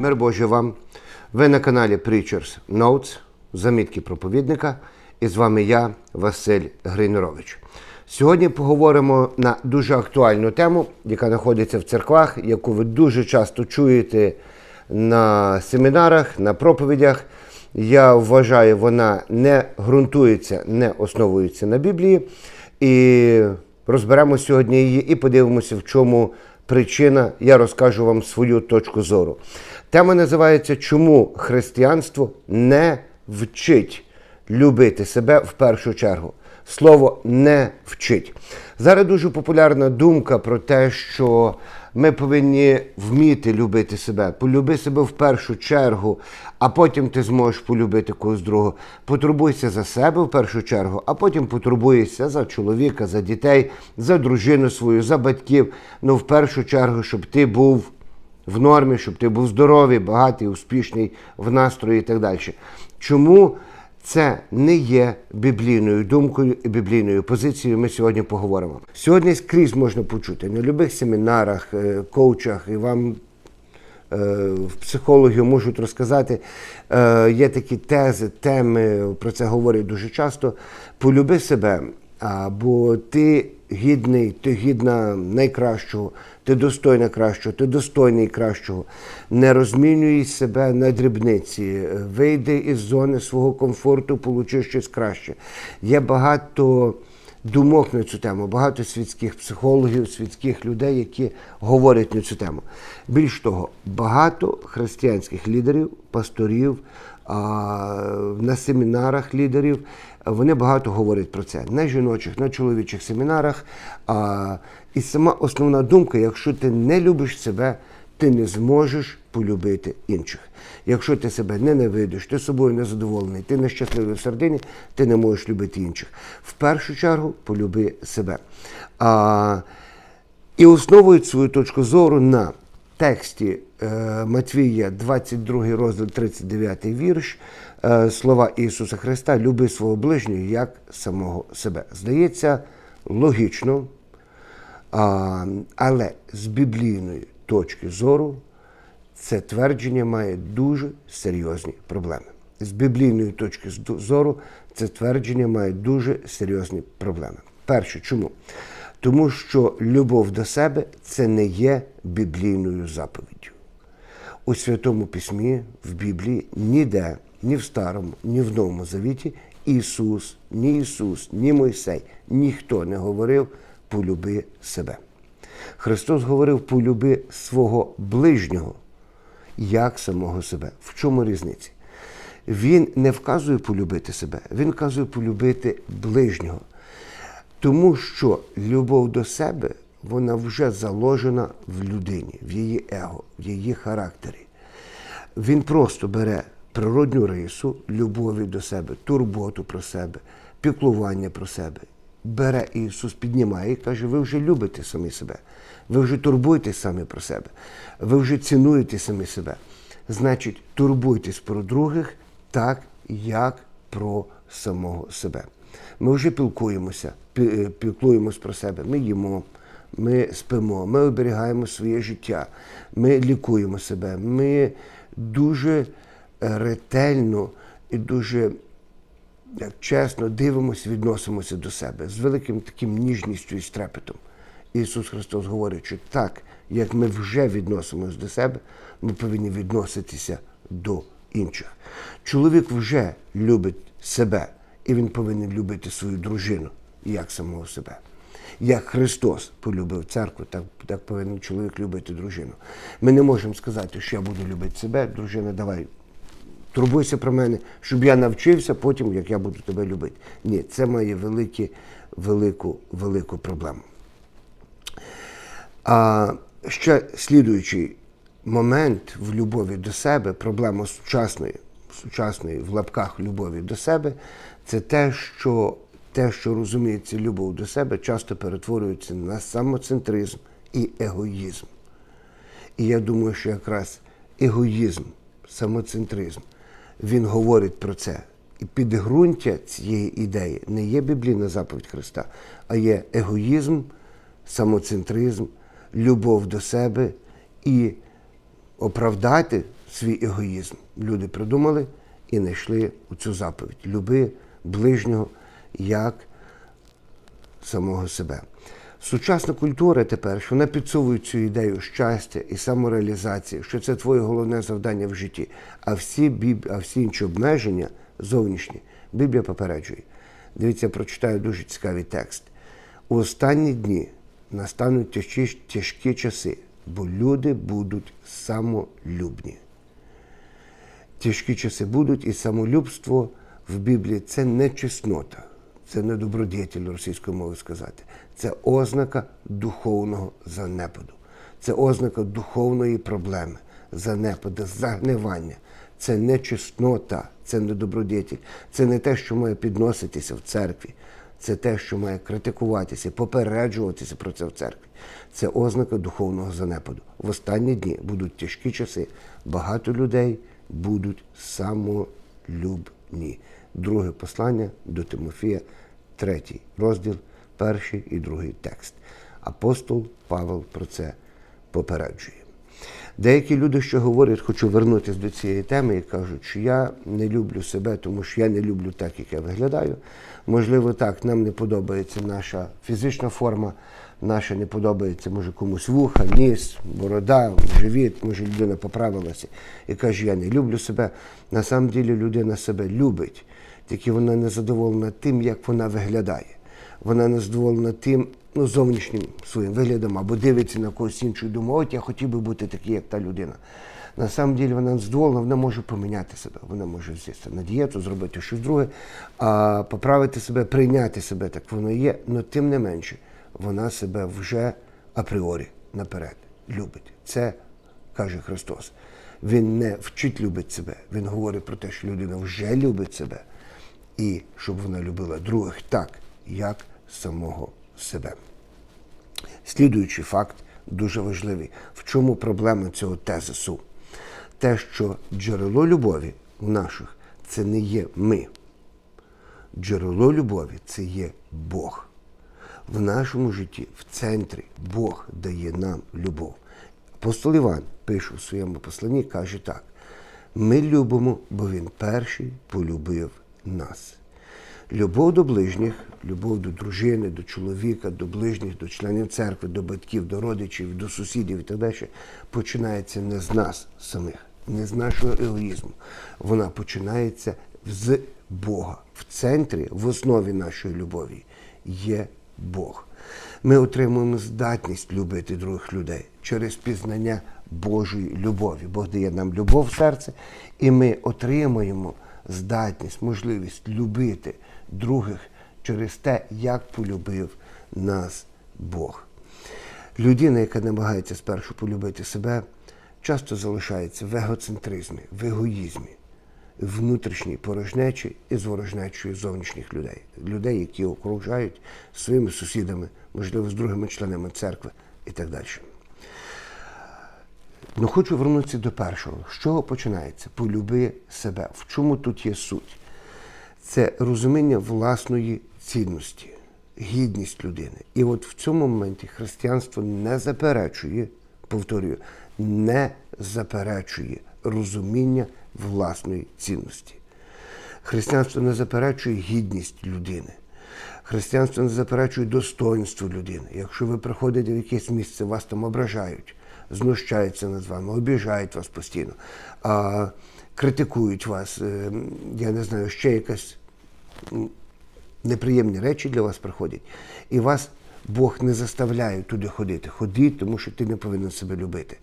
Мир Божий вам. Ви на каналі Preachers Notes, замітки проповідника. І з вами я, Василь Гринерович. Сьогодні поговоримо на дуже актуальну тему, яка знаходиться в церквах, яку ви дуже часто чуєте на семінарах, на проповідях. Я вважаю, вона не ґрунтується, не основується на Біблії. І розберемо сьогодні її і подивимося, в чому причина. Я розкажу вам свою точку зору. Тема називається Чому християнство не вчить любити себе в першу чергу. Слово не вчить. Зараз дуже популярна думка про те, що ми повинні вміти любити себе. Полюби себе в першу чергу, а потім ти зможеш полюбити когось другого. Потурбуйся за себе в першу чергу, а потім потурбуйся за чоловіка, за дітей, за дружину свою, за батьків. Ну, в першу чергу, щоб ти був в нормі, щоб ти був здоровий, багатий, успішний в настрої і так далі. Чому це не є біблійною думкою і біблійною позицією? Ми сьогодні поговоримо. Сьогодні скрізь можна почути на будь-яких семінарах, е, коучах і вам. е, В психологію можуть розказати, Е, є такі тези, теми, про це говорять дуже часто. Полюби себе, або ти гідний, ти гідна найкращого, ти достойна кращого, ти достойний кращого. Не розмінюй себе на дрібниці, вийди із зони свого комфорту, получи щось краще. Є багато думок на цю тему, багато світських психологів, світських людей, які говорять на цю тему. Більш того, багато християнських лідерів, пасторів, на семінарах лідерів. Вони багато говорять про це на жіночих, на чоловічих семінарах. І сама основна думка: якщо ти не любиш себе, ти не зможеш полюбити інших. Якщо ти себе ненавидиш, ти собою незадоволений, ти нещасливий в середині, ти не можеш любити інших. В першу чергу полюби себе. А, і основують свою точку зору на тексті е, Матвія, 22 розділ, 39 вірш, е, слова Ісуса Христа, люби свого ближнього як самого себе. Здається, логічно, але з біблійної точки зору це твердження має дуже серйозні проблеми. З біблійної точки зору це твердження має дуже серйозні проблеми. Перше, чому? Тому що любов до себе це не є біблійною заповіддю. У Святому Письмі, в Біблії ніде, ні в Старому, ні в Новому Завіті Ісус, ні Ісус, ні Мойсей, ніхто не говорив полюби себе. Христос говорив полюби свого ближнього як самого себе. В чому різниця? Він не вказує полюбити себе, він вказує полюбити ближнього. Тому що любов до себе вона вже заложена в людині, в її его, в її характері. Він просто бере природню рису, любові до себе, турботу про себе, піклування про себе. Бере Ісус, піднімає і каже, ви вже любите самі себе, ви вже турбуєтесь самі про себе, ви вже цінуєте самі себе. Значить, турбуйтесь про других так, як про самого себе. Ми вже пілкуємося, пі- піклуємось про себе. Ми їмо, ми спимо, ми оберігаємо своє життя, ми лікуємо себе. Ми дуже е, ретельно і дуже чесно дивимося, відносимося до себе з великим таким ніжністю і стрепетом. Ісус Христос говорить, що так, як ми вже відносимося до себе, ми повинні відноситися до інших. Чоловік вже любить себе, і він повинен любити свою дружину як самого себе. Як Христос полюбив церкву, так, так повинен чоловік любити дружину. Ми не можемо сказати, що я буду любити себе, дружина, давай турбуйся про мене, щоб я навчився потім, як я буду тебе любити. Ні, це має великі, велику, велику проблему. А ще слідуючий момент в любові до себе, проблема сучасної, сучасної в лапках любові до себе, це те, що те, що розуміється любов до себе, часто перетворюється на самоцентризм і егоїзм. І я думаю, що якраз егоїзм, самоцентризм, він говорить про це. І підґрунтя цієї ідеї не є біблійна заповідь Христа, а є егоїзм, самоцентризм, любов до себе і оправдати свій егоїзм. Люди придумали і знайшли у цю заповідь. Люби ближнього як самого себе. Сучасна культура тепер, що вона підсовує цю ідею щастя і самореалізації, що це твоє головне завдання в житті. А всі, біб... а всі інші обмеження зовнішні Біблія попереджує. Дивіться, прочитаю дуже цікавий текст. У останні дні настануть тяжкі, тяжкі часи, бо люди будуть самолюбні. Тяжкі часи будуть, і самолюбство в Біблії це не чеснота, це не добродетель російською мовою сказати. Це ознака духовного занепаду, це ознака духовної проблеми, занепаду, загнивання. Це не чеснота, це не добродетель, це не те, що має підноситися в церкві. Це те, що має критикуватися, попереджуватися про це в церкві. Це ознака духовного занепаду. В останні дні будуть тяжкі часи. Багато людей будуть самолюбні. Друге послання до Тимофія, третій розділ, перший і другий текст. Апостол Павел про це попереджує. Деякі люди, що говорять, хочу вернутися до цієї теми і кажуть, що я не люблю себе, тому що я не люблю так, як я виглядаю. Можливо, так, нам не подобається наша фізична форма, наша не подобається, може, комусь вуха, ніс, борода, живіт, може, людина поправилася і каже, я не люблю себе. На самом ділі людина себе любить, тільки вона не задоволена тим, як вона виглядає. Вона не задоволена тим, ну, зовнішнім своїм виглядом, або дивиться на когось іншого і думає, от я хотів би бути такий, як та людина. На самом ділі вона не задоволена, вона може поміняти себе, вона може взятися на дієту, зробити щось друге, а поправити себе, прийняти себе, так воно є, але тим не менше, вона себе вже апріорі наперед любить. Це каже Христос. Він не вчить любить себе, він говорить про те, що людина вже любить себе, і щоб вона любила других так, як самого себе. Слідуючий факт дуже важливий. В чому проблема цього тезису? Те, що джерело любові наших це не є ми. Джерело любові це є Бог. В нашому житті, в центрі, Бог дає нам любов. Апостол Іван пише у своєму посланні, каже так: ми любимо, бо Він перший полюбив нас. Любов до ближніх, любов до дружини, до чоловіка, до ближніх, до членів церкви, до батьків, до родичів, до сусідів і так далі, починається не з нас самих, не з нашого егоїзму. Вона починається з Бога. В центрі, в основі нашої любові є Бог. Ми отримуємо здатність любити других людей через пізнання Божої любові. Бог дає нам любов в серце, і ми отримуємо здатність, можливість любити других через те, як полюбив нас Бог. Людина, яка намагається спершу полюбити себе, часто залишається в егоцентризмі, в егоїзмі, внутрішній порожнечі і з ворожнечою зовнішніх людей, людей, які окружають своїми сусідами, можливо, з другими членами церкви і так далі. Ну, хочу вернутися до першого. З чого починається? Полюби себе. В чому тут є суть? Це розуміння власної цінності, гідність людини. І от в цьому моменті християнство не заперечує, повторюю, не заперечує розуміння власної цінності. Християнство не заперечує гідність людини. Християнство не заперечує достоинство людини. Якщо ви приходите в якесь місце, вас там ображають, знущаються над вами, обіжають вас постійно, а, критикують вас, е, я не знаю, ще якась неприємні речі для вас приходять, і вас Бог не заставляє туди ходити. Ходіть, тому що ти не повинен себе любити.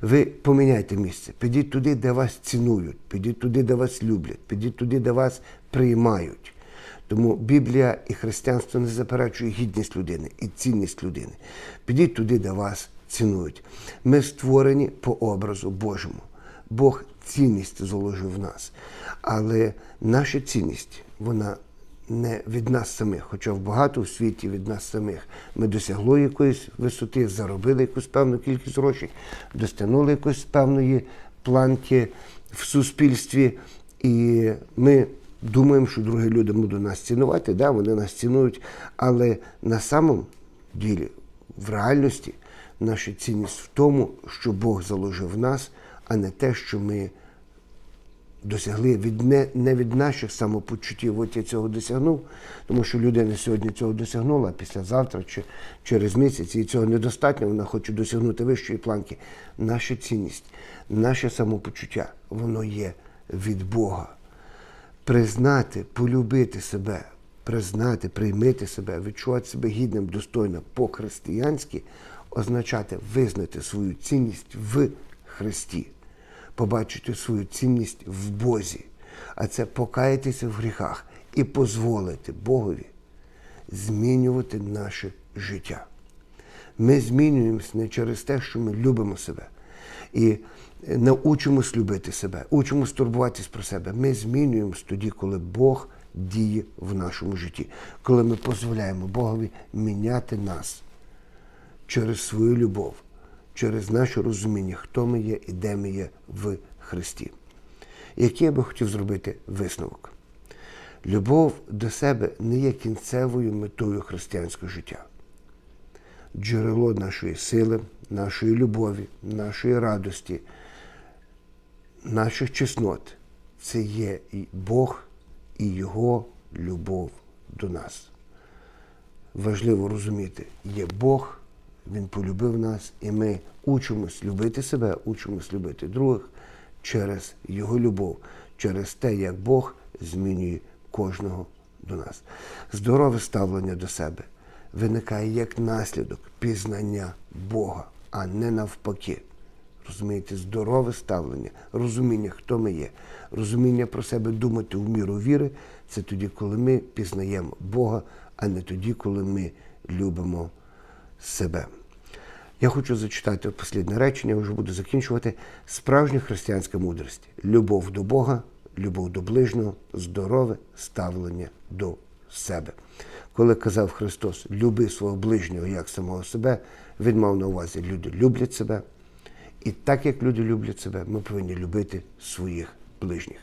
Ви поміняйте місце, підіть туди, де вас цінують, підіть туди, де вас люблять, підіть туди, де вас приймають. Тому Біблія і християнство не заперечує гідність людини і цінність людини. Підіть туди, де вас цінують. Ми створені по образу Божому. Бог цінність заложив в нас. Але наша цінність, вона не від нас самих, хоча в багато в світі від нас самих. Ми досягли якоїсь висоти, заробили якусь певну кількість грошей, достягнули якоїсь певної планки в суспільстві, і ми думаємо, що другі люди будуть нас цінувати, да, вони нас цінують, але на самому ділі, в реальності, наша цінність в тому, що Бог заложив в нас, а не те, що ми досягли від не, не від наших самопочуттів. От я цього досягнув, тому що людина сьогодні цього досягнула, а післязавтра чи через місяць, і цього недостатньо, вона хоче досягнути вищої планки. Наша цінність, наше самопочуття, воно є від Бога. Признати, полюбити себе, признати, приймити себе, відчувати себе гідним, достойним по-християнськи, означати визнати свою цінність в Христі побачити свою цінність в Бозі, а це покаятися в гріхах і дозволити Богові змінювати наше життя. Ми змінюємося не через те, що ми любимо себе і научимось любити себе, учимось турбуватись про себе. Ми змінюємось тоді, коли Бог діє в нашому житті, коли ми дозволяємо Богові міняти нас через свою любов, через наше розуміння, хто ми є і де ми є в Христі. Який я би хотів зробити висновок? Любов до себе не є кінцевою метою християнського життя. Джерело нашої сили, нашої любові, нашої радості, наших чеснот це є і Бог і Його любов до нас. Важливо розуміти, є Бог, Він полюбив нас, і ми учимось любити себе, учимось любити других через Його любов, через те, як Бог змінює кожного до нас. Здорове ставлення до себе виникає як наслідок пізнання Бога, а не навпаки. Розумієте, здорове ставлення, розуміння, хто ми є, розуміння про себе думати в міру віри це тоді, коли ми пізнаємо Бога, а не тоді, коли ми любимо себе. Я хочу зачитати останнє речення, вже буду закінчувати. Справжня християнська мудрість любов до Бога, любов до ближнього, здорове ставлення до себе. Коли казав Христос, люби свого ближнього як самого себе, він мав на увазі, люди люблять себе. І так як люди люблять себе, ми повинні любити своїх ближніх.